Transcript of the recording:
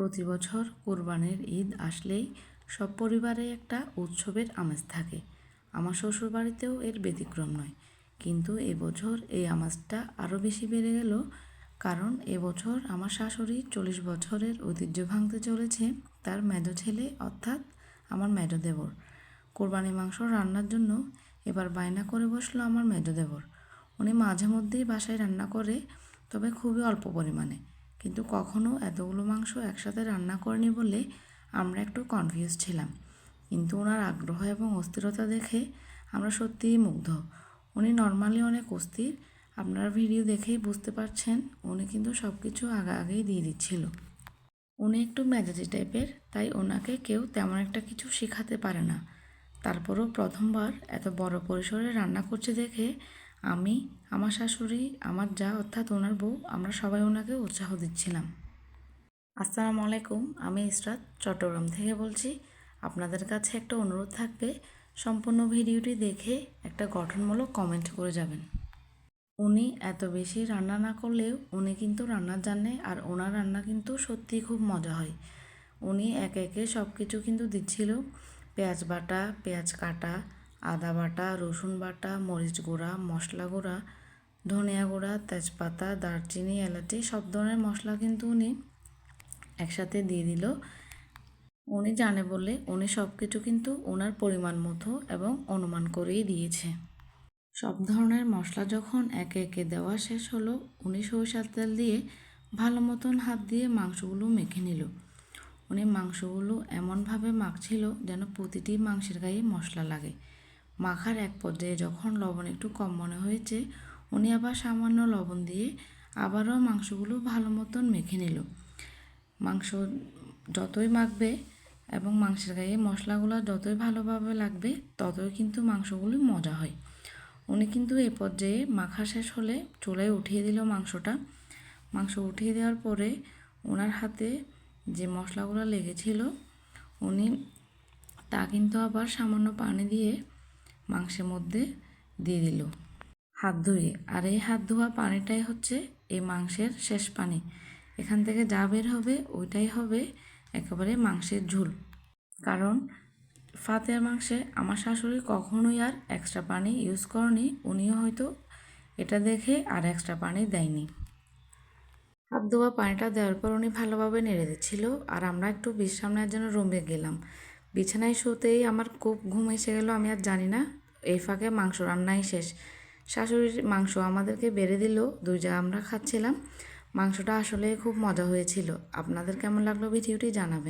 প্রতি বছর কোরবানির ঈদ আসলেই সব পরিবারে একটা উৎসবের আমেজ থাকে। আমার শ্বশুরবাড়িতেও এর ব্যতিক্রম নয়। কিন্তু এবছর এই আমেজটা আরও বেশি বেড়ে গেল কারণ এবছর আমার শাশুড়ি চল্লিশ বছরের ঐতিহ্য ভাঙতে চলেছে। তার মেজো ছেলে, অর্থাৎ আমার মেজো দেবর। কোরবানি মাংস রান্নার জন্য এবার বায়না করে বসল আমার মেজো দেবর। উনি মাঝে মধ্যেই বাসায় রান্না করে, তবে খুবই অল্প পরিমাণে। কিন্তু কখনো এতগুলো মাংস একসাথে রান্না করেনি বলে আমরা একটু কনফিউজ ছিলাম। কিন্তু ওনার আগ্রহ এবং অস্থিরতা দেখে আমরা সত্যিই মুগ্ধ। উনি নর্মালি অনেক অস্থির। আপনারা ভিডিও দেখেই বুঝতে পারছেন উনি কিন্তু সব কিছু আগে আগেই দিয়ে দিচ্ছিল। উনি একটু মেজাজি টাইপের, তাই ওনাকে কেউ তেমন একটা কিছু শেখাতে পারে না। তারপরও প্রথমবার এত বড় পরিসরে রান্না করছে দেখে আমি, আমার শাশুড়ি, আমার যা, অর্থাৎ ওনার বউ, আমরা সবাই ওনাকে উৎসাহ দিচ্ছিলাম। আসসালামু আলাইকুম, আমি ইসরাত, চট্টগ্রাম থেকে বলছি। আপনাদের কাছে একটা অনুরোধ থাকবে, সম্পূর্ণ ভিডিওটি দেখে একটা গঠনমূলক কমেন্ট করে যাবেন। উনি এত বেশি রান্না না করলেও উনি কিন্তু রান্না জানে আর ওনার রান্না কিন্তু সত্যিই খুব মজা হয়। উনি একে একে সব কিছু কিন্তু দিচ্ছিল। পেঁয়াজ বাটা, পেঁয়াজ কাটা আদা বাটা, রসুন বাটা, মরিচ গুঁড়া, মশলা গুঁড়া, ধনিয়া গুঁড়া, তেজপাতা, দারচিনি, এলাচি, সব ধরনের মশলা কিন্তু উনি একসাথে দিয়ে দিল। উনি জানে বলে উনি সব কিছু কিন্তু ওনার পরিমাণ মতো এবং অনুমান করেই দিয়েছে। সব ধরনের মশলা যখন একে একে দেওয়া শেষ হলো, উনি সরিষার তেল দিয়ে ভালো মতন হাত দিয়ে মাংসগুলো মেখে নিল। উনি মাংসগুলো এমনভাবে মাখছিল যেন প্রতিটি মাংসের গায়ে মশলা লাগে। মাখার এক পর্যায়ে যখন লবণ একটু কম মনে হয়েছে, উনি আবার সামান্য লবণ দিয়ে আবারও মাংসগুলো ভালো মতন মেখে নিল। মাংস যতই মাখবে এবং মাংসের গায়ে মশলাগুলো যতই ভালোভাবে লাগবে, ততই কিন্তু মাংসগুলো মজা হয়। উনি কিন্তু এ পর্যায়ে মাখা শেষ হলে চুলায় উঠিয়ে দিল মাংসটা। মাংস উঠিয়ে দেওয়ার পরে ওনার হাতে যে মশলাগুলো লেগেছিল, উনি তা কিন্তু আবার সামান্য পানি দিয়ে মাংসের মধ্যে দিয়ে দিল। হাত ধুয়ে। আর এই হাত ধোয়া পানিটাই হচ্ছে এই মাংসের শেষ পানি। এখান থেকে যা বের হবে ওইটাই হবে একেবারে মাংসের ঝোল। কারণ ফাতের মাংসে আমার শাশুড়ি কখনোই আর এক্সট্রা পানি ইউজ করেনি। উনিও হয়তো এটা দেখে আর এক্সট্রা পানি দেয়নি। হাত ধোয়া পানিটা দেওয়ার পর উনি ভালোভাবে নেড়ে দিচ্ছিল। আর আমরা একটু বিশ্রাম নেওয়ার জন্য রুমে গেলাম। বিছানায় শুতেই আমার খুব ঘুম এসে গেল, আমি আর জানি না এই ফাঁকে মাংস রান্নাই শেষ। শাশুড়ির মাংস আমাদেরকে বেড়ে দিল, দুই যা আমরা খাচ্ছিলাম। মাংসটা আসলে খুব মজা হয়েছিল। আপনাদের কেমন লাগল ভিডিওটি জানাবেন।